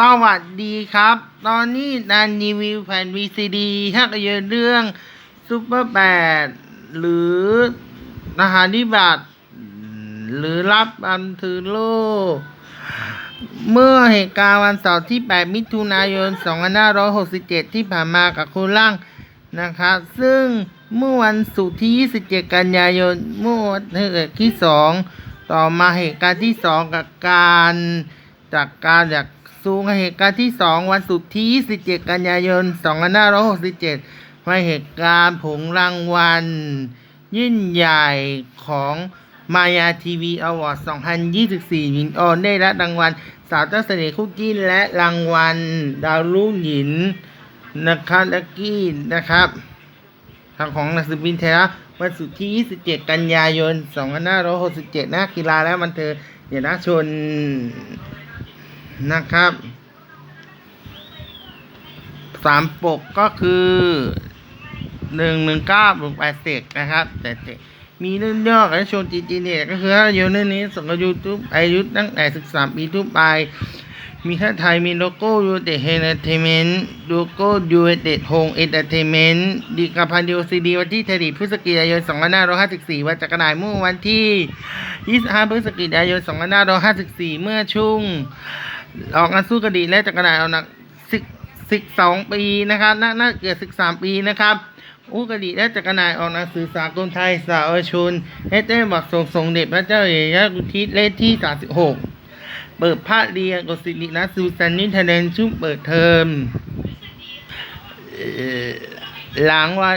สวัสดีครับ ตอนนี้นานรีวิวแผ่น VCD ภาพยนตร์เรื่องซูเปอร์แบดหรือนาหารนิบัตหรือรับอันถือโลก เมื่อเหตุการณ์วันเสาร์ที่ 8 มิถุนายน 2567 ที่ผ่านมากับคุณล่างนะครับ ซึ่งเมื่อวันศุกร์ที่ 27 กันยายนเมื่อวันที่ 2 ต่อมาเหตุการณ์ที่ 2 กับการจากการจาก ซูงเหตุการณ์ที่ 2 วันศุกร์ที่ 27 กันยายน 2567มาเหตุการณ์ผงรางวัล ยิ่งใหญ่ของมายาทีวีอวอร์ด2024 หญิงออนได้รับรางวัล สาวเจ้าเสน่ห์คุกกี้และรางวัล ดาวรุ่งหญิงนะครับลักกี้นะครับทางของนังสือพิมพ์ไทยรัฐวันศุกร์ที่ 27 กันยายน 2567นะกีฬาและบันเทิงเยาวชน นะครับสามปกก็คือหนึ่งหนึ่งเก้าหนึ่งแปดเสกนะครับแต่มีเรื่องย่อกับชนจีจีเนี่ยก็คือถ้าอยู่ในนี้ส่งกับยูทูบอายุตั้งแต่สิบสาปีทุกไป มีท่าไทยมีโลโก้ยูเตเฮนเทเมนต์โลโก้ยูเตโฮงเอนเตอร์เทเมนต์ดีกับพันดิโอซีดีวันที่ผลิตพฤศจิกายน2554วันจักรนายเมื่อวันที่25พฤศจิกายน2554เมื่อช่วง ออกงานสู้คดีและจักระนายเอาหนักสิบสิบสองปีนะครับน่าน่าเกิดสิบสามปีนะครับอุกดีและจักรนายออกหนังสือสากลไทยสาวชนให้เต้บอกส่งส่งเด็จพระเจ้าเอกกุธิเลขที่สามสิบหกเปิดพระเรียนกสิรินะสูสันนิทเดนชุ่มเปิดเทอมหลังวัน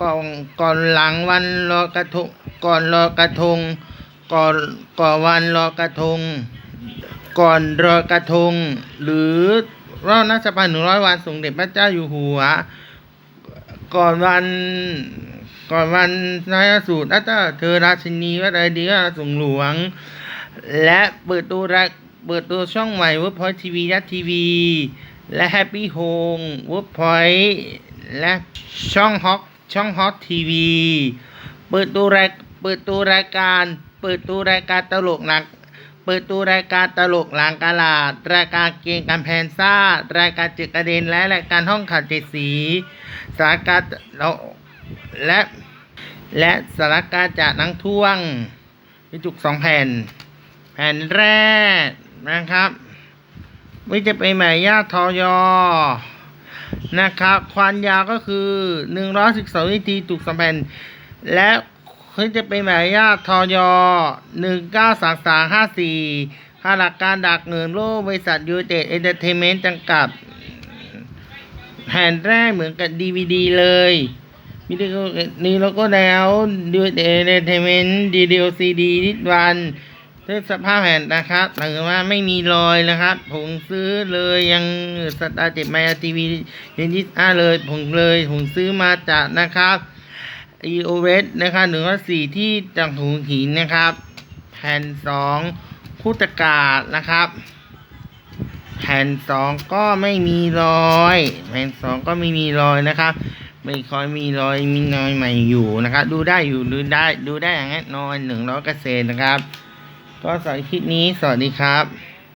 ก่อนก่อนหลังวันลอกระทงก่อนลอกระทงก่อนก่อนวันลอกระทง ก่อนรอยกระทง หรือรอบนัชพันหนึ่งร้อยวันสมเด็จพระเจ้าอยู่หัว ก่อนวันก่อนวันนายสูตรรัตเธอราชินีวัดไอเดียสงหลวง และเปิดตัวรายเปิดตัวช่องใหม่เวิร์กพอยทีวียัทีวี และแฮปปี้โฮมเวิร์กพอยและช่องฮอกช่องฮอตทีวี เปิดตัวรายเปิดตัวรายการ เปิดตัวรายการตลกหนัก เปิดตัวรายการตลกหลังกาลาด รายการเกมการแพนซ่า รายการจ็ดกระเด็นและรายการห้องข่าวเจ็ดสีสารการเราและและสารการจากนังท่วงมีจุกสองแผ่น แผ่นแรกนะครับวิจะเป็นหมายญาติทอยอนะครับ ความยาวก็คือ 112วิธีจุกสองแผ่นและ คือจะเป็นหมายญาติทอยหนึ่งเก้าสามสามห้าสี่ค่าหลักการดักเงินโลกบริษัทยูเต็ดเอนเตอร์เทนเมนต์จำกัดแผ่นแรกเหมือนกับดีวดีเลยมีดีนี่แล้วก็แล้วดูเอนเตอร์เทนเมนต์ดีดีโอซีดีนิดวันเพื่อสภาพแผ่นนะครับหมายถึงว่าไม่มีรอยนะครับ ผมซื้อเลยยังสตาร์เจ็ดไมอาทีวีเยนยี่ห้าเลยผมเลยผมซื้อมาจากนะครับ e o s นะครับหนึ่งร้อยสี่ที่จังหูหินนะครับ แผ่นสองคุตกาศนะครับ แผ่นสองก็ไม่มีรอย แผ่นสองก็ไม่มีรอยนะครับ ไม่ค่อยมีรอยมีรอยใหม่อยู่นะครับ ดูได้อยู่ดูได้ดูได้อย่างแน่นอนหนึ่งร้อยเปอร์เซ็นต์นะครับ ก็สำหรับคลิปนี้สวัสดีครับ